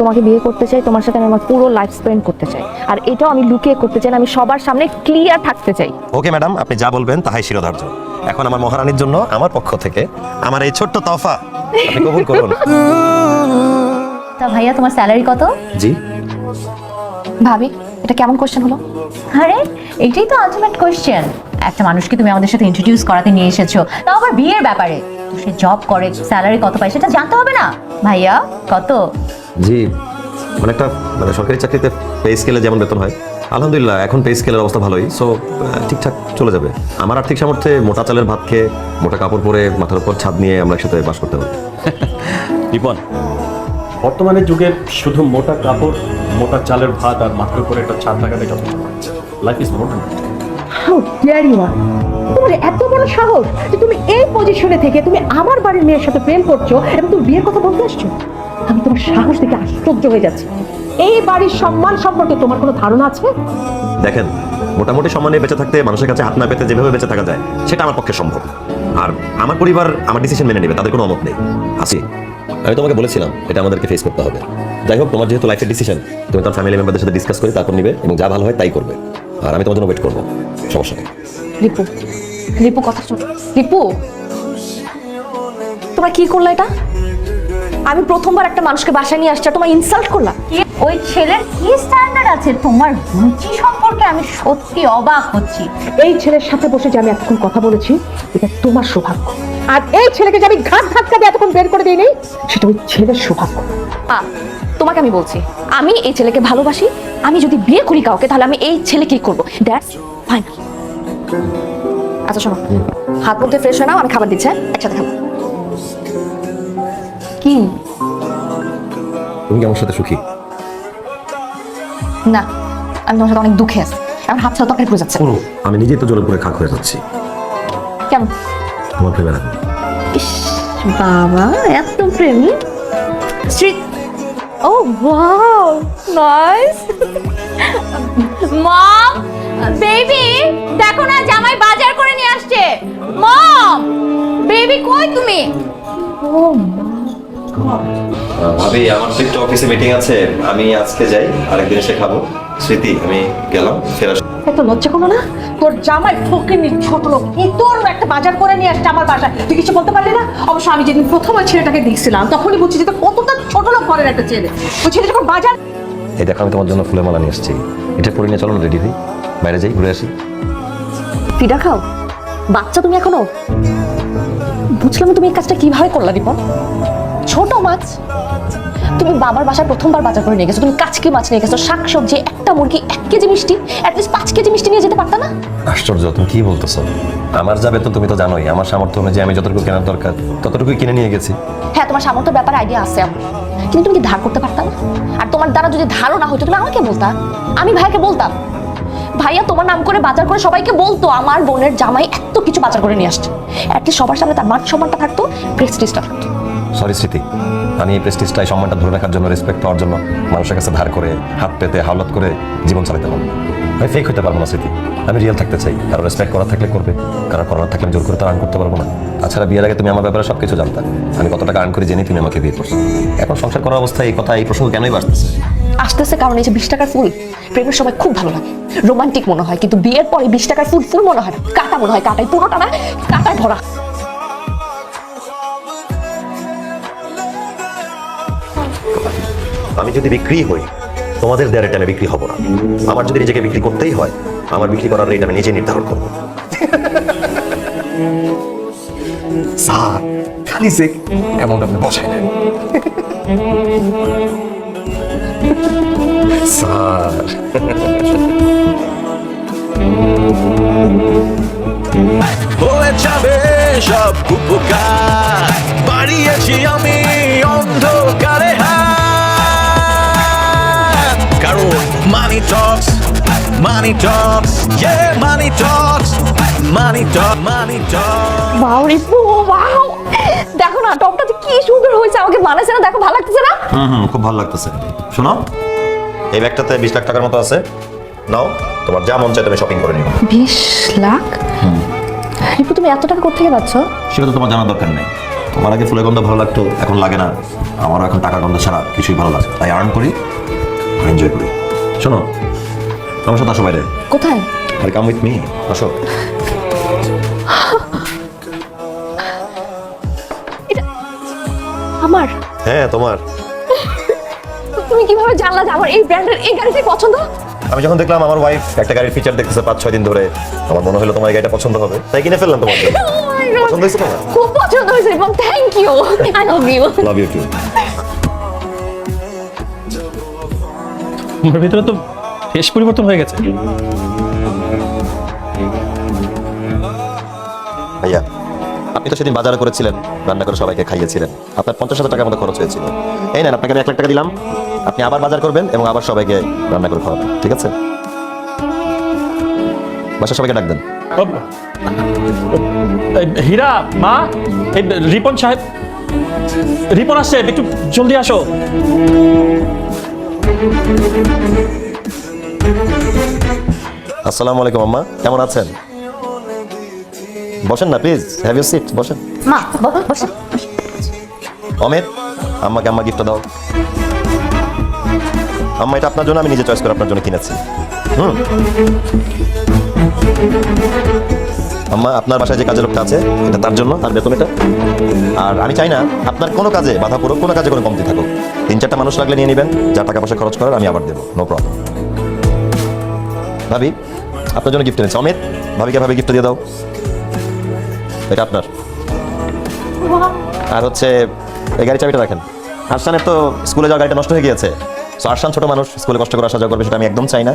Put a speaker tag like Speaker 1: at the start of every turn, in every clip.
Speaker 1: তোমাকে বিয়ে করতে চাই তোমার সাথে আমি আমার পুরো লাইফ স্পেন্ড করতে চাই। আর এটাও আমি লুকিয়ে করতে চাই না, আমি সবার সামনে ক্লিয়ার থাকতে চাই।
Speaker 2: ওকে ম্যাডাম আপনি যা বলবেন তাহাই শিরোধার্য। এখন আমার মহারানীর জন্য আমার পক্ষ থেকে আমার এই ছোট্ট তফা আপনি কবুল করুন।
Speaker 3: তা ভাইয়া তোমার স্যালারি কত?
Speaker 2: জি।
Speaker 1: ভাবি এটা কেমন কোশ্চেন হলো?
Speaker 3: আরে এটাই তো আলটিমেট কোশ্চেন একটা মানুষকে তুমি আমাদের সাথে ইন্ট্রোডিউস করাতে নিয়ে এসেছ। তাও আবার বিয়ের ব্যাপারে। সে জব করে স্যালারি কত পায় সেটা জানতে হবে না। ভাইয়া কত?
Speaker 2: জি মানে একটা মানে সরকারি চাকরিতে পে স্কেলে যেমন বেতন হয় আলহামদুলিল্লাহ এখন পে স্কেলের অবস্থা ভালোই সো ঠিকঠাক চলে যাবে। আমার আর্থিক সামর্থ্যে মোটা চালের ভাত খেয়ে মোটা কাপড় পরে মাথার উপর ছাদ নিয়ে আমরা একসাথে বাস করতে পারি
Speaker 4: রিপন? বর্তমানে যুগের শুধু মোটা কাপড় মোটা চালের ভাত আর মাথার উপরে একটা ছাদ লাগাতে যথেষ্ট লাইফ ইজ মোর
Speaker 5: তোমার এত বড় সাহস যে তুমি এই পজিশনে থেকে তুমি আমার বাড়ির মেয়ের সাথে প্রেম করছ এবং তুমি বিয়ের কথা বলতে আসছো? আমি তোমার সাহস দেখে আশ্চর্য হয়ে যাচ্ছি। এই বাড়ির সম্মান সম্পর্কে তোমার কোনো ধারণা আছে?
Speaker 2: দেখেন মোটামুটি সম্মানে বেঁচে থাকতে মানুষের কাছে হাত না পেতে যেভাবে বেঁচে থাকা যায় সেটা আমার পক্ষে সম্ভব আর আমার পরিবার আমার ডিসিশন মেনে নেবে তাদের কোনো অমত নেই। আসি আমি তোমাকে বলেছিলাম এটা আমাদেরকে ফেস করতে হবে। যাই হোক তোমার যেহেতু লাইফের ডিসিশন তুমি তোমার ফ্যামিলি মেম্বারদের সাথে ডিসকাস করে তারপর নিবে এবং যা ভালো হয় তাই করবে। আর আমি তোমার জন্য ওয়েট করব। সমস্যা নেই।
Speaker 1: রিপু কথা শোনো। রিপু তোমরা কি করলা এটা? আমি প্রথমবার একটা মানুষকে বাসায় নিয়ে আসছি তোমার ইনসাল্ট করলা
Speaker 3: ওই ছেলের কি স্ট্যান্ডার্ড আছে? তোমার রুচি সম্পর্কে আমি সত্যি অবাক হচ্ছি।
Speaker 5: এই ছেলের সাথে বসে যে আমি এতক্ষণ কথা বলেছি এটা তোমার সৌভাগ্য। আর এই ছেলেকে যে আমি ঘাট ধাক্কা দিয়ে এতক্ষণ বের করে দিইনি সেটা ওই ছেলের সৌভাগ্য।
Speaker 1: তোমাকে আমি বলছি আমি এই ছেলেকে ভালোবাসি আমি যদি বিয়ে করি কাউকে তাহলে আমি এই ছেলেকেই করব। দ্যাটস ফাইনাল আচ্ছা শোনো। হাত মধ্যে ফ্রেশ হয়ে নাও আমি খাবার দিচ্ছি হ্যাঁ? একসাথে খাব। কি?
Speaker 2: তুমি কি আমার সাথে সুখী?
Speaker 1: না আমি তোমার সাথে অনেক দুঃখে আছি। আমার হাত ছাড়া তরকারি পড়ে যাচ্ছে।
Speaker 2: কোনো আমি নিজেই তো জলের পরে খাক হয়ে যাচ্ছি।
Speaker 1: কেন
Speaker 2: তোমার প্রেমের আগুন।
Speaker 1: ইস, বাবা এত প্রেমী। শ্রী ও ওয়াও নাইস
Speaker 3: মম বেবি দেখো না জামাই বাজার করে নিয়ে আসছে। মম বেবি কই তুমি?
Speaker 2: ভাবি আমার তো একটু অফিসে মিটিং আছে আমি আজকে যাই আরেকদিন এসে খাব। স্মৃতি আমি গেলাম ফেরা
Speaker 5: এত লজ্জা কোনো না? তোর জামাই ফকিনি ছোট লোক ইতর একটা বাজার করে নিয়ে আসছে আমার বাসায়। তুই কিছু বলতে পারলি না? অবশ্য আমি যেদিন প্রথম ওই ছেলেটাকে দেখছিলাম তখনই বুঝছি যে কতটা ছোট লোক ঘরের একটা ছেলে। ওই ছেলে যখন বাজার
Speaker 2: এই দেখো আমি তোমার জন্য ফুলের মালা নিয়ে আসছি এটা পরে নিয়ে চলো না রেডি হই। বাইরে যাই ঘুরে আসি।
Speaker 1: পিঠা খাও। বাচ্চা তুমি এখনও? বুঝলাম তুমি এই কাজটা কীভাবে করলা রিপন। ছোট মাছ। তুমি বাবার বাসায় প্রথমবার বাজার করে নিয়ে গেছো। তুমি কাচকি মাছ নিয়ে গেছো শাক সবজি একটা মুরগি এক কেজি মিষ্টি অ্যাটলিস্ট পাঁচ কেজি মিষ্টি নিয়ে যেতে পারতা না?
Speaker 2: আশ্চর্য তুমি কি বলতেছো? আমার যাবে তো তুমি তো জানোই। আমার সামর্থ্য অনুযায়ী আমি যতটুকু কেনার দরকার ততটুকুই কিনে নিয়ে গেছি।
Speaker 1: হ্যাঁ তোমার সামর্থ্য ব্যাপারে আইডিয়া আছে আমার। কিন্তু তুমি কি ধার করতে পারতা না? আর তোমার দ্বারা যদি ধারও না হতো তুমি আমাকে বলতা। আমি ভাইকে বলতাম। ভাইয়া, তোমার নাম করে বাজার করে সবাইকে বলতো, আমার বোনের জামাই এত কিছু বাজার করে নিয়ে আসছে। অ্যাটলিস্ট সবার সামনে তার মান সম্মানটা থাকতো প্রেস্টিজটা থাকতো।
Speaker 2: সরি স্মৃতি আমি এই প্রেস্টিজটাই সম্মানটা ধরে রাখার জন্য রেসপেক্ট পাওয়ার জন্য মানুষের কাছে ধার করে, হাত পেতে হাওলাত করে জীবন চালাতে পারব আমি ফেক হতে পারব না স্মৃতি আমি রিয়েল থাকতে চাই। কারও রেসপেক্ট করা থাকলে করবে, কারও করার থাকলে আমি জোর করে তো আর্ন করতে পারব না। তাছাড়া বিয়ের আগে তুমি আমার ব্যাপারে সব কিছু জানতা। আমি কত টাকা আর্ন করে জেনে তুমি আমাকে বিয়ে করছ। এখন সংসার করার অবস্থায় এই কথা এই প্রসঙ্গ কেনই বাড়তেছে?
Speaker 1: আসতেছে কারণ এই যে বিশ টাকার ফুল প্রেমের সময় খুব ভালো লাগে। রোমান্টিক মনে হয় কিন্তু বিয়ের পরে বিশ টাকার ফুল ফুল মনে হয় না। কাটা মনে হয় কাটাই পুরোটা না কাটায় ভরা।
Speaker 2: আমি যদি বিক্রি হই তোমাদের দেয়ার রেটে আমি বিক্রি হব না। আমার যদি নিজেকে বিক্রি করতেই হয় আমার বিক্রি করার রেট আমি নিজে নির্ধারণ করব।
Speaker 6: স্যার, খালি সে অ্যামাউন্ট আপনি বসাই নেন।
Speaker 7: হয়ে যাবে সব উপকার। বাড়িয়েছি আমি অন্ধকারে হাত মানি টক্স মানি টক্স ইয়ে মানি টক্স মানি টক মানি টক
Speaker 1: ওয়াও রিপু ওয়াও দেখো না টপটা যে কি সুন্দর হয়েছে আমাকে বানাইছে না দেখো ভালো লাগতেছে না?
Speaker 2: হুম হুম খুব ভালো লাগতেছে। শোনো এই ব্যাগটাতে বিশ লাখ টাকার মতো আছে। নাও তোমার যা মন চায় তুমি শপিং করে নিও।
Speaker 1: বিশ লাখ? রিপু তুমি এত টাকা কোথেকে পাচ্ছ?
Speaker 2: সেটা তো তোমার জানার দরকার নেই। তোমার আগে ফুলের গন্ধ ভালো লাগতো এখন লাগে না। আমারও এখন টাকার গন্ধ ছাড়া কিছুই ভালো লাগে। তাই আর্ন করি। এনজয় করি শোনো আমার সাথে আসো বাইরে।
Speaker 1: কোথায়?
Speaker 2: আর কাম উইথ মি আসো।
Speaker 1: আমার?
Speaker 2: হ্যাঁ তোমার।
Speaker 1: তুমি কীভাবে জানলা যে আমার এই ব্র্যান্ডের এই গাড়িটাই পছন্দ?
Speaker 2: আমি যখন দেখলাম আমার ওয়াইফ একটা গাড়ির ফিচার দেখতেছে পাঁচ ছয় দিন ধরে আমার মনে হলো তোমার গাড়িটা পছন্দ হবে। তাই কিনে ফেললাম তোমার জন্য।
Speaker 1: Oh!
Speaker 2: পছন্দ হয়েছে তোমার?
Speaker 1: খুব পছন্দ হয়েছে এবং thank you I love you
Speaker 2: love you too
Speaker 4: আমার ভিতরে তো বেশ পরিবর্তন হয়ে গেছে।
Speaker 2: ভাইয়া আপনি তো সেদিন বাজারে করেছিলেন রান্না করে সবাইকে খাইয়েছিলেন। আপনার পঞ্চাশ হাজার টাকার মতো খরচ হয়েছিল। এই নেন আপনাকে আমি এক লাখ টাকা দিলাম। আপনি আবার বাজার করবেন এবং আবার সবাইকে রান্না করে খাওয়াবেন ঠিক আছে? বাসা সবাইকে ডাক দেন।
Speaker 4: হীরা মা এই রিপন সাহেব রিপন আসছে একটু জলদি আসো।
Speaker 2: আসসালামু আলাইকুম আম্মা। কেমন আছেন? বসেন না প্লিজ হ্যাভ ইউ সিট বসেন।
Speaker 3: মা বসো বসো।
Speaker 2: অমিত আম্মাকে আম্মা গিফটটা দাও। আম্মা এটা আপনার জন্য আমি নিজে চয়েস করে আপনার জন্য কিনেছি। হুম। আম্মা, আপনার বাসায় যে কাজের লোকটা আছে, এটা তার জন্য, তার বেতন এটা। আর আমি চাই না আপনার কোনো কাজে বাধা পড়ুক, কোনো কাজে কোনো কমতি থাকুক। তিন চারটা মানুষ লাগলে নিয়ে নেবেন, যা টাকা পয়সা খরচ করার আমি আবার দেবো নো প্রবলেম ভাবি, আপনার জন্য গিফট এনেছি। অমিত, ভাবিকে ভাবি গিফট দিয়ে দাও। এটা আপনার। আর হচ্ছে, এই গাড়ি চাবিটা রাখেন। আরশানের তো স্কুলে যাওয়া গাড়িটা নষ্ট হয়ে গিয়েছে। সো আরশান ছোট মানুষ, স্কুলে কষ্ট করে আসা যাওয়া করবে, সেটা আমি একদম চাই না।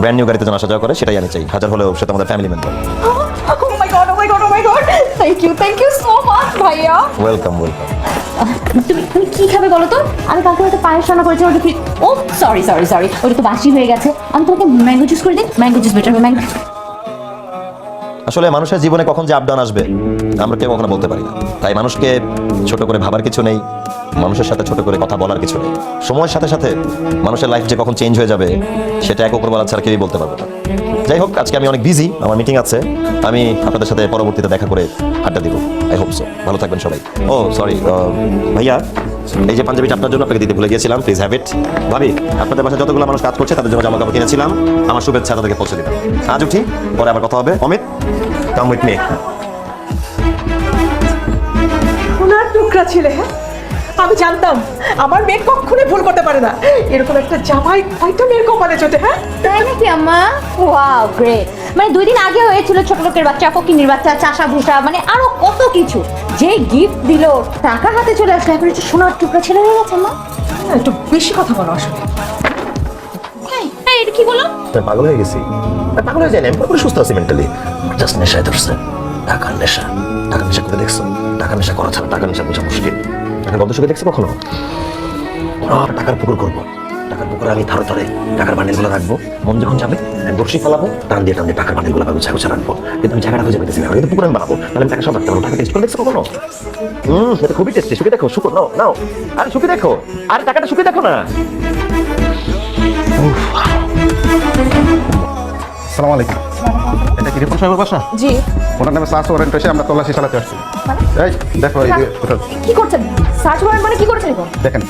Speaker 2: ব্র্যান্ড নিউ গাড়িতে যেন আসা যাওয়া করে, সেটাই আমি চাই। হাজার হলেও সেটা আমাদের family member
Speaker 1: thank you thank you so much ভাইয়া।
Speaker 2: ওয়েলকাম ওয়েলকাম
Speaker 3: তুমি তুমি কি খাবে বলো তো? আমি কালকে হয়তো পায়েস রান্না করেছি ওটা কি ও সরি সরি সরি ওটা তো বাসি হয়ে গেছে। আমি তোমাকে ম্যাঙ্গো জুস করে দিই ম্যাঙ্গো জুস বেটার ম্যাঙ্গো
Speaker 2: আসলে মানুষের জীবনে কখন যে আপডাউন আসবে আমরা কেউ কখনো বলতে পারি না। তাই মানুষকে ছোট করে ভাবার কিছু নেই মানুষের সাথে ছোট করে কথা বলার কিছু নেই। সময়ের সাথে সাথে মানুষের লাইফ যে কখন চেঞ্জ হয়ে যাবে সেটা এক উপরবেলা ছাড়া কেউই বলতে পারবে না। যাই হোক, আজকে আমি অনেক বিজি আমার মিটিং আছে। আমি আপনাদের সাথে পরবর্তীতে দেখা করে আড্ডা দিব। আই হোপ সো ভালো থাকবেন সবাই। ও সরি ভাইয়া, এই যে পাঞ্জাবিটা আপনার জন্য আপনাকে দিতে ভুলে গিয়েছিলাম প্লিজ হ্যাভ ইট ভাবি, আপনাদের বাসায় যতগুলো মানুষ কাজ করছে, তাদের জন্য জামা কাপড় কিনেছিলাম। আমার শুভেচ্ছা তাদেরকে পৌঁছে দিবেন আজ উঠি, পরে আবার কথা হবে। অমিত কাম উইথ মি
Speaker 5: হ্যাঁ? আমি জানতাম আমার মেয়ে কখনোই ভুল করতে পারে না। এরকম একটা জামাই হয়তো মেয়ের কপালে চোটে হ্যাঁ?
Speaker 3: তাই নাকি আম্মা? ওয়াও গ্রেট মানে দুই দিন আগে হয়েছিল ছোট লোকের বাচ্চা ফকিনির বাচ্চা চাষা ভুষা মানে আরও কত কিছু। যে গিফট দিল টাকা হাতে চলে আসলো এখন হচ্ছে সোনার টুকরা ছেলে হয়ে গেছে মা
Speaker 5: একটু বেশি কথা বলো আসলে।
Speaker 3: এই এটা কি বলো?
Speaker 2: পাগল হয়ে গেছি। পাগল হয়ে যায়নি আমি পুরোপুরি সুস্থ আছি মেন্টালি জাস্ট নেশায় ধরছে টাকার নেশা। টাকার নেশা করে দেখছ? টাকার নেশা করা ছাড়া টাকা নেশা বোঝা মুশকিল টাকার গন্ধ সুখে দেখছ কখনো? আর টাকার পুকুর করব। টাকার পুকুরে আমি ধরে ধরে টাকার বান্ডিলগুলো রাখব। মন যখন যাবে আমি বর্ষি ফেলাবো, টান দিয়ে টান দিয়ে টাকার বান্ডিলগুলো গুছা গুছা রাখব। কিন্তু আমি জায়গাটা খুঁজে পেতেছি না, কিন্তু পুকুর আমি বানাবো। তাহলে আমি টাকা সব রাখতে পারব। টাকা টেস্ট করে দেখছ কখনো? হুম এটা খুবই টেস্টি শুকে দেখো শুকো নাও। নাও আরে শুকে দেখো। আরে টাকাটা শুকে দেখো না।
Speaker 6: আসসালামু আলাইকুম। রিপন সাহেবের বাসা?
Speaker 1: জি।
Speaker 6: ওনার নামে সার্চ ওয়ারেন্ট এসে আমরা তল্লাশি চালাতে আসছি। এই দেখো এই যে ওটা
Speaker 1: কি করছেন? সার্চ ওয়ারেন্ট মানে কি করেছেন
Speaker 6: দেখেন।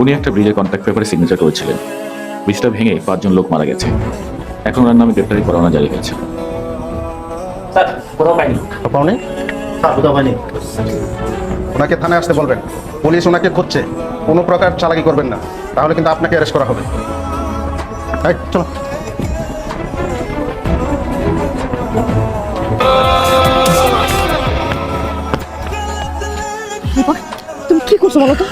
Speaker 8: উনি একটা ব্রিজের কন্ট্রাক্ট পেপারে সিগনেচার করেছিলেন। ব্রিজটা ভেঙে পাঁচজন লোক মারা গেছে। এখন ওনার নামে গ্রেপ্তারি পরোয়ানা জারি হয়েছে।
Speaker 6: পাও নেই? ওনাকে থানায় আসতে বলবেন। পুলিশ ওনাকে খুঁজছে। কোনো প্রকার চালাকি করবেন না। তাহলে কিন্তু আপনাকে অ্যারেস্ট করা হবে। চলো।
Speaker 1: করছ বলো তো?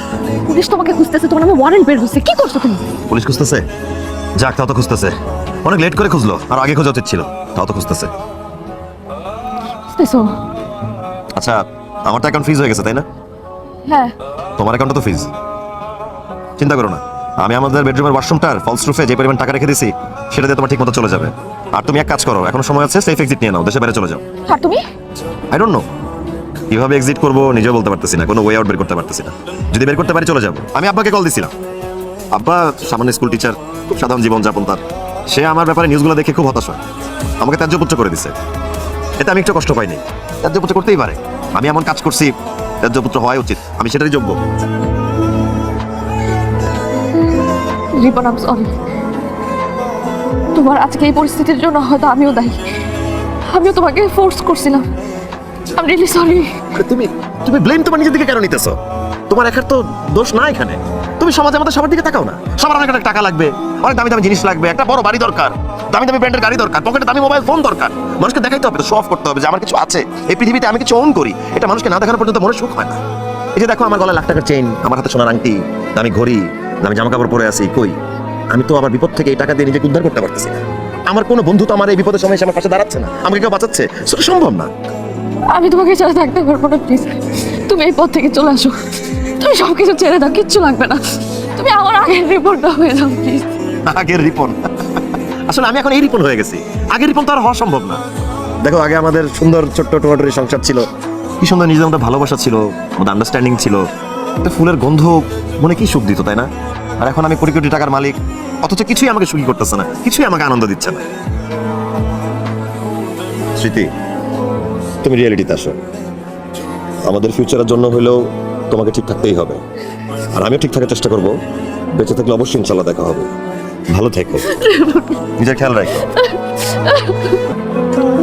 Speaker 1: পুলিশ তোমাকে খুঁজতেছে তোমার নামে ওয়ারেন্ট বের হচ্ছে। কি করছ তুমি?
Speaker 2: পুলিশ খুঁজতেছে? যাক তাও তো খুঁজতেছে। অনেক লেট করে খুঁজলো আর আগে খোঁজা উচিত ছিল তাও তো খুঁজতেছে।
Speaker 1: খুঁজতেছো?
Speaker 2: আচ্ছা আমার তো অ্যাকাউন্ট ফ্রিজ হয়ে গেছে তাই না?
Speaker 1: হ্যাঁ।
Speaker 2: তোমার অ্যাকাউন্টটা তো ফ্রিজ চিন্তা করো না আমি আমাদের বেডরুমের ওয়াশরুমটার ফলস রুফে যে পরিমাণ টাকা রেখে দিছি সেটা দিয়ে তোমার ঠিক মতো চলে যাবে। আর তুমি এক কাজ করো এখন সময় আছে সেফ এক্সিট নিয়ে নাও দেশে বাইরে চলে যাও।
Speaker 1: আর তুমি?
Speaker 2: আই ডোন্ট নো কীভাবে এক্সিট করব নিজেও বলতে পারতেছি না, কোনো ওয়ে আউট বের করতে পারতেছি না। যদি বের করতে পারি চলে যাব। আমি আব্বাকে কল দিছিলাম। আব্বা সামান্য স্কুল টিচার খুব সাধারণ জীবনযাপন তার। সে আমার ব্যাপারে নিউজগুলো দেখে খুব হতাশ হয়। আমাকে ত্যায্য পুত্র করে দিছে। এতে আমি একটু কষ্ট পাইনি। ত্যায্যপুত্র করতেই পারে। আমি এমন কাজ করছি, ত্যায্যপুত্র হওয়াই উচিত। আমি সেটারই যোগ্য।
Speaker 1: তোমার আজকে এই পরিস্থিতির জন্য হয়তো আমিও দায়ী। আমিও তোমাকে ফোর্স করছিলাম। আম রিয়েলি সরি
Speaker 2: তুমি তুমি ব্লেম তোমার নিজের দিকে কেন নিতেছো? তোমার একার তো দোষ না এখানে। তুমি সমাজে আমাদের সবার দিকে তাকাও না। সবার অনেক অনেক টাকা লাগবে, অনেক দামি দামি জিনিস লাগবে, একটা বড় বাড়ি দরকার দামি দামি ব্র্যান্ডের গাড়ি দরকার, পকেটে দামি মোবাইল, ফোন দরকার। মানুষকে দেখাইতে হবে শো অফ করতে হবে যে আমার কিছু আছে। এই পৃথিবীতে আমি কিছু ওন করি। এটা মানুষকে না দেখানো পর্যন্ত মনে সুখ হয় না। এই যে দেখো, আমার গলায় লাখ টাকার চেইন আমার হাতে সোনার আংটি দামি ঘড়ি দামি জামা কাপড় পরে আছি, কই? আমি তো আমার বিপদ থেকে এই টাকা দিয়ে নিজেকে উদ্ধার করতে পারতেছি না। আমার কোনো বন্ধু তো আমার এই বিপদের সময় এসে আমার পাশে দাঁড়াচ্ছে না। আমাকে কেউ বাঁচাচ্ছে? সেটা সম্ভব না।
Speaker 1: আমি তোমাকে ছাড়া থাকতে পারব না প্লিজ তুমি এই পথ থেকে চলে আসো। তুমি সব কিছু ছেড়ে দাও, কিচ্ছু লাগবে না। তুমি আমার আগের রিপোর্টটা হয়ে যাও প্লিজ
Speaker 2: আগের রিপন? আসলে আমি এখন এই রিপন হয়ে গেছি। আগের রিপন তো আর হওয়া সম্ভব না। দেখো, আগে আমাদের সুন্দর ছোট্ট টোমাটোরি সংসার ছিল। কি সুন্দর নিজেদের মধ্যে ভালোবাসা ছিল আমাদের আন্ডারস্ট্যান্ডিং ছিল। ফুলের গন্ধ মনে কি সুখ দিত, তাই না? আর এখন আমি কোটি কোটি টাকার মালিক। অথচ কিছুই আমাকে সুখী করতেছে না, কিছুই আমাকে আনন্দ দিচ্ছে না। স্মৃতি তুমি রিয়েলিটিতে আসো। আমাদের ফিউচারের জন্য হলেও তোমাকে ঠিক থাকতেই হবে। আর আমিও ঠিক থাকার চেষ্টা করব। বেঁচে থাকলে অবশ্যই ইনশাল্লাহ দেখা হবে। ভালো থেকো। নিজের খেয়াল রাখো।